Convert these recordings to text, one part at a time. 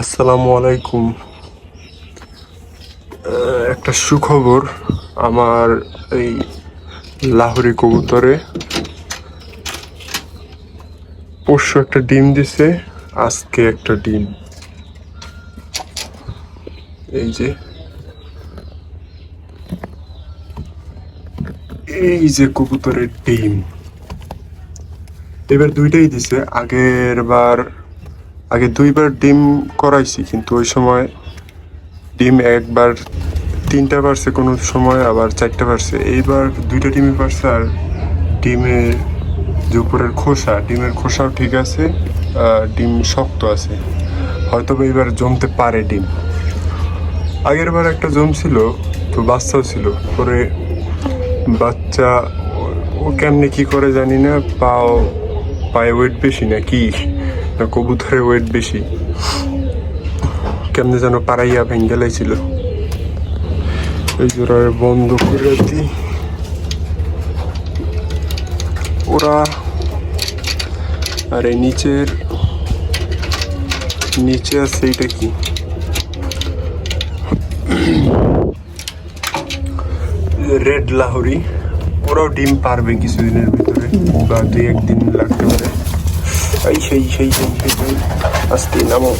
আসসালামু আলাইকুম। একটা সুখবর আমার এই লাহোরি কবুতরে। পরশু একটা ডিম দিছে, আজকে একটা ডিম। এই যে এই যে কবুতরের ডিম। এবার দুইটাই দিছে, আগের বার, আগে দুইবার ডিম করাইছি, কিন্তু ওই সময় ডিম একবার, তিনটা পারছে কোনো সময়, আবার চারটা পারছে। এইবার দুইটা ডিমই পারছে, আর ডিমের যে উপরের খোসা, ডিমের খোসাও ঠিক আছে ডিম শক্ত আছে। হয়তো এবার জমতে পারে ডিম। আগের বার একটা জমছিল তো বাচ্চাও ছিল। পরে বাচ্চা, ও- কেমনে কি করে জানি না, পাও, পায়ে ওয়েট বেশি না কি? না কবুতরের ওয়েট বেশি। কেমনে যেন পাড়াইয়া ভেঙ্গে লাইছিল এই জোড়ার বন্ধ করে দি ওরা আর এই নিচের, নিচে আছে এইটা কি? রেড লাহরি। ওরাও ডিম পারবে কিছুদিনের ভিতরে, বা দুই একদিন লাগতে পারে। এই সেই সেই সেই সেই সেই, আস্তে নামো।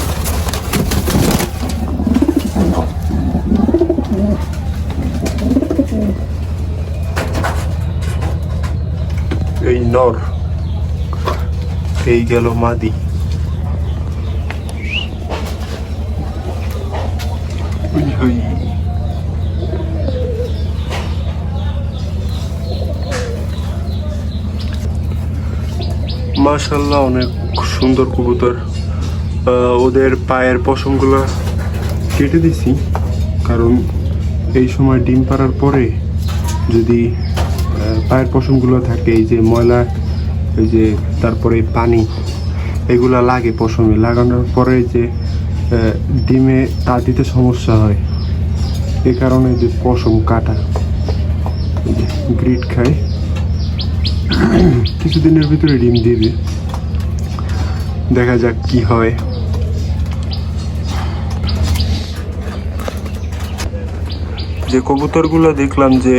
এই নর, এই গেল মাদি। মাশাল্লাহ অনেক সুন্দর কবুতর। ওদের পায়ের পশমগুলো কেটে দিছি, কারণ এই সময় ডিম পাড়ার পরে যদি পায়ের পশমগুলো থাকে, এই যে ময়লা, এই যে তারপরে পানি, এগুলা লাগে পশমে। লাগানোর পরে যে ডিমে তা দিতে সমস্যা হয়। এ কারণে যে পশম কাটা গ্রিট খায়। কিছুদিনের ভিতরে ডিম দিবে দেখা যাক কি হয়। যে কবুতরগুলো দেখলাম যে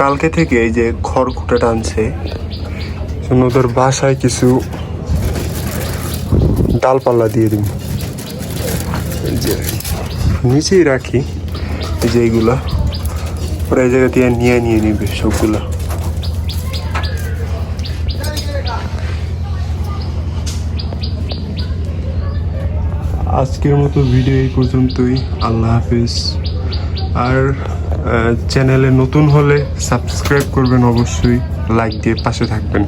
কালকে থেকে এই যে খড়কুটা টানছে ওদের বাসায় কিছু ডালপাল্লা দিয়ে দিন নিচেই রাখি। এই যে এইগুলা ওরা এই জায়গা দিয়ে নিয়ে নিয়ে নিবে সবগুলা। আজকের মতো ভিডিও এই পর্যন্তই। আল্লাহ হাফিজ। আর চ্যানেলে নতুন হলে সাবস্ক্রাইব করবেন অবশ্যই। লাইক দিয়ে পাশে থাকবেন।